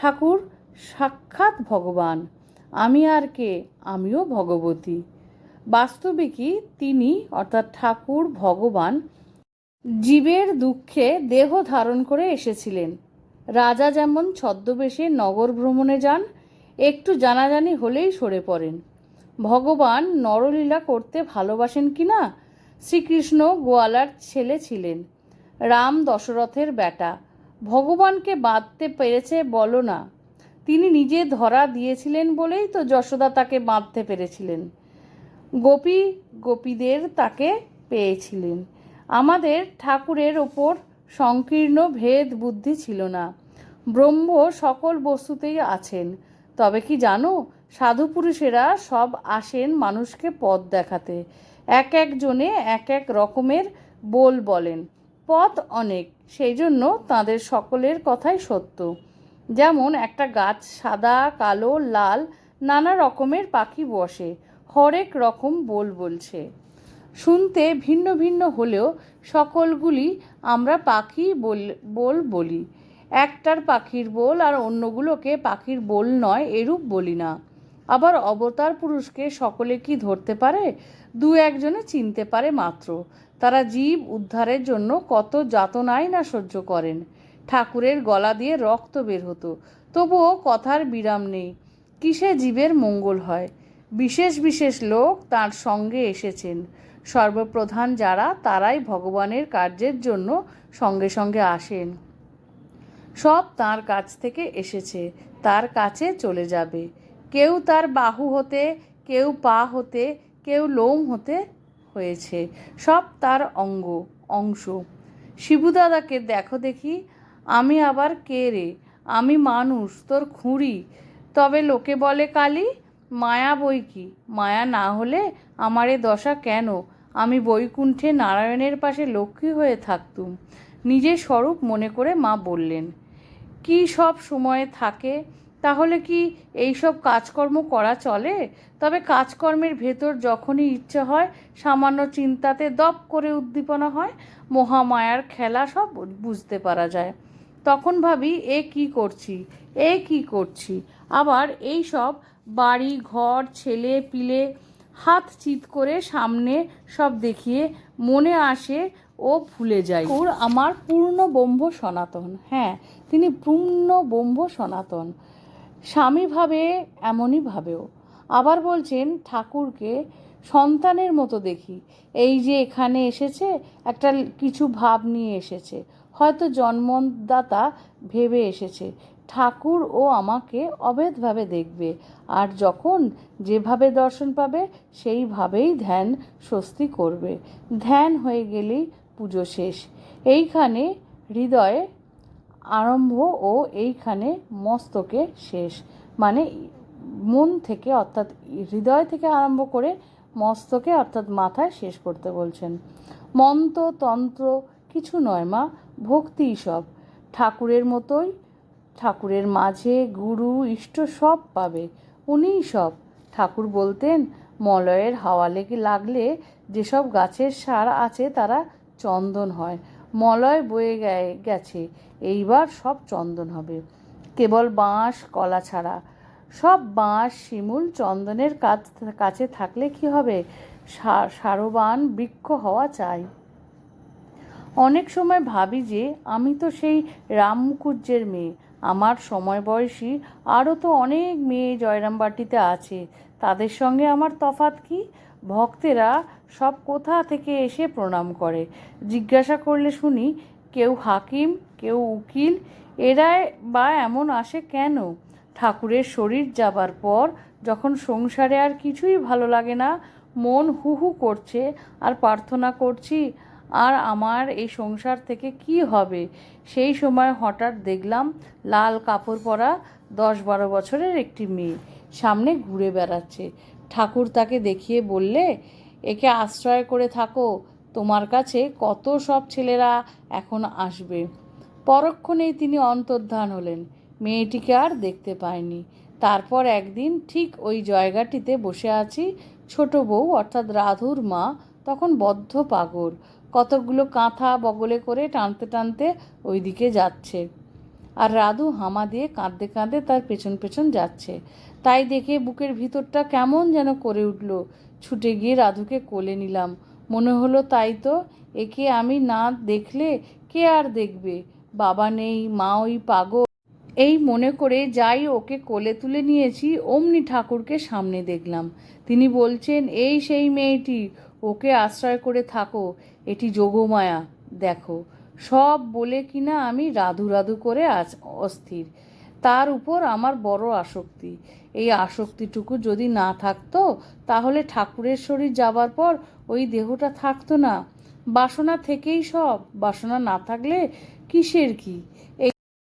ঠাকুর, সাক্ষাৎ ভগবান। আমি আর কে? আমিও ভগবতী। বাস্তবিকই তিনি, অর্থাৎ ঠাকুর, ভগবান, জীবের দুঃখে দেহ ধারণ করে এসেছিলেন। রাজা যেমন ছদ্মবেশে নগর ভ্রমণে যান, একটু জানাজানি হলেই সরে পড়েন। ভগবান নরলীলা করতে ভালোবাসেন কি না? শ্রীকৃষ্ণ গোয়ালার ছেলে ছিলেন। রাম দশরথের বেটা। ভগবানকে বাঁধতে পেরেছে বলো না। তিনি নিজে ধরা দিয়েছিলেন বলেই তো যশোদা তাকে বাঁধতে পেরেছিলেন। গোপী গোপীদের তাকে পেয়েছিলেন। আমাদের ঠাকুরের ওপর সংকীর্ণ ভেদ বুদ্ধি ছিল না। ব্রহ্ম সকল বস্তুতেই আছেন। তবে কি জানো, সাধু পুরুষেরা সব আসেন মানুষকে পথ দেখাতে। এক একজনে এক এক রকমের বল বলেন। পথ অনেক, সেই জন্য তাদের সকলের কথাই সত্য। যেমন একটা গাছ সাদা, কালো, লাল, নানা রকমের পাখি বসে, হরেক রকম বল বলছে। শুনতে ভিন্ন ভিন্ন হলেও সকলগুলি আমরা পাখি বল বল বলি। একটার পাখির বোল আর অন্যগুলোকে পাখির বোল নয় এরূপ বলি না। আবার অবতার পুরুষকে সকলে কি ধরতে পারে? দু একজনে চিনতে পারে মাত্র। তারা জীব উদ্ধারের জন্য কত যাতনাই না সহ্য করেন। ঠাকুরের গলা দিয়ে রক্ত বের হতো। তবুও কথার বিরাম নেই। কিসে জীবের মঙ্গল হয়? বিশেষ বিশেষ লোক তার সঙ্গে এসেছেন। সর্বপ্রধান যারা, তারাই ভগবানের কার্যের জন্য সঙ্গে সঙ্গে আসেন। সব তার কাছ থেকে এসেছে। তার কাছে চলে যাবে। কেউ তার বাহু হতে, কেউ পা হতে কেউ লোম হতে হয়েছে। সব তার অঙ্গ, অংশ। শিবুদাদাকে দেখো দেখি, আমি আবার কে রে? আমি মানুষ, তোর খুঁড়ি। তবে লোকে বলে কালী, মায়া বই কি? মায়া না হলে আমার এ দশা কেন? আমি বৈকুণ্ঠে নারায়ণের পাশে লক্ষ্মী হয়ে থাকতুম। নিজের স্বরূপ মনে করে মা বললেন, কি সব সময়ে থাকে তাহলে কি এই সব কাজকর্ম করা চলে? তবে কাজকর্মের ভেতর যখনই ইচ্ছে হয়, সামান্য চিন্তাতে দপ করে উদ্দীপনা হয়, মহামায়ার খেলা সব বুঝতে পারা যায়। তখন ভাবি, এ কি করছি? এ কি করছি? আবার এই সব বাড়ি, ঘর, ছেলে পিলে হাত চিত করে সামনে সব দেখিয়ে মনে আসে, ও ভুলে যায় ওর আমার পূর্ণ ব্রহ্ম সনাতন। হ্যাঁ তিনি পূর্ণ ব্রহ্ম সনাতন। স্বামী ভাবে এমনই ভাবেও। আবার বলছেন, ঠাকুরকে সন্তানের মতো দেখি। এই যে এখানে এসেছে, একটা কিছু ভাব নিয়ে এসেছে। হয়তো জন্মদাতা ভেবে এসেছে। ঠাকুর ও আমাকে অবেধভাবে দেখবে। আর যখন যেভাবে দর্শন পাবে সেইভাবেই ধ্যান স্বস্তি করবে। ধ্যান হয়ে গেলেই পুজো শেষ। এইখানে হৃদয়ে আরম্ভ ও এইখানে মস্তকে শেষ। মানে মন থেকে অর্থাৎ হৃদয় থেকে আরম্ভ করে মস্তকে অর্থাৎ মাথায় শেষ করতে বলছেন। মন্ত্র, তন্ত্র কিছু নয় মা ভক্তিই সব। ঠাকুরের মতোই ঠাকুরের মাঝে গুরু, ইষ্ট সব পাবে, উনিই সব। ঠাকুর বলতেন, মলয়ের হাওয়া লেগে লাগলে যেসব গাছের সার আছে তারা চন্দন হয়। মলয় বয়ে গেছে, এইবার সব চন্দন হবে। কেবল বাঁশ, কলা ছাড়া। সব বাঁশ শিমুল চন্দনের কাছ, কাছে থাকলে কি হবে? সারবান বৃক্ষ হওয়া চাই। অনেক সময় ভাবি যে, আমি তো সেই রাম মুখুজ্জের মেয়ে। আমার সময় বয়সী আরও তো অনেক মেয়ে জয়রামবাটিতে আছে। তাদের সঙ্গে আমার তফাত কি? ভক্তেরা সব কোথা থেকে এসে প্রণাম করে। জিজ্ঞাসা করলে শুনি, কেউ হাকিম, কেউ উকিল, এরাই বা এমন আসে কেন? ঠাকুরের শরীর যাবার পর যখন সংসারে আর কিছুই ভালো লাগে না, মন হু হু করছে, আর প্রার্থনা করছি, আর আমার এই সংসার থেকে কি হবে? সেই সময় হঠাৎ দেখলাম, লাল কাপড় পরা দশ বারো বছরের একটি মেয়ে সামনে ঘুরে বেড়াচ্ছে। ঠাকুর তাকে দেখিয়ে বললে, একে আশ্রয় করে থাকো, তোমার কাছে কত সব ছেলেরা এখন আসবে। পরক্ষণেই তিনি অন্তর্ধান হলেন। মেয়েটিকে আর দেখতে পায়নি। তারপর একদিন ঠিক ওই জায়গাটিতে বসে আছি ছোট বউ, অর্থাৎ রাধুর মা, তখন বদ্ধ পাগল। কতকগুলো কাঁথা বগলে করে টানতে টানতে ওইদিকে যাচ্ছে। আর রাধু হামা দিয়ে কাঁদতে কাঁদতে তার পেছন পেছন যাচ্ছে। তাই দেখে বুকের ভিতরটা কেমন যেন করে উঠল। ছুটে গিয়ে রাধুকে কোলে নিলাম। মনে হলো তাই তো, একে আমি না দেখলে কে আর দেখবে? বাবা নেই মা ওই পাগল। এই মনে করে যাই ওকে কোলে তুলে নিয়েছি, অমনি ঠাকুরকে সামনে দেখলাম। তিনি বলছেন, এই সেই মেয়েটি, ওকে আশ্রয় করে থাকো। এটি যোগমায়া, দেখো। সব বলে কিনা আমি রাধু রাধু করে আজ অস্থির। তার উপর আমার বড় আসক্তি। এই আসক্তিটুকু যদি না থাকতো, তাহলে ঠাকুরের শরীর যাবার পর ওই দেহটা থাকতো না। বাসনা থেকেই সব। বাসনা না থাকলে কিসের কি?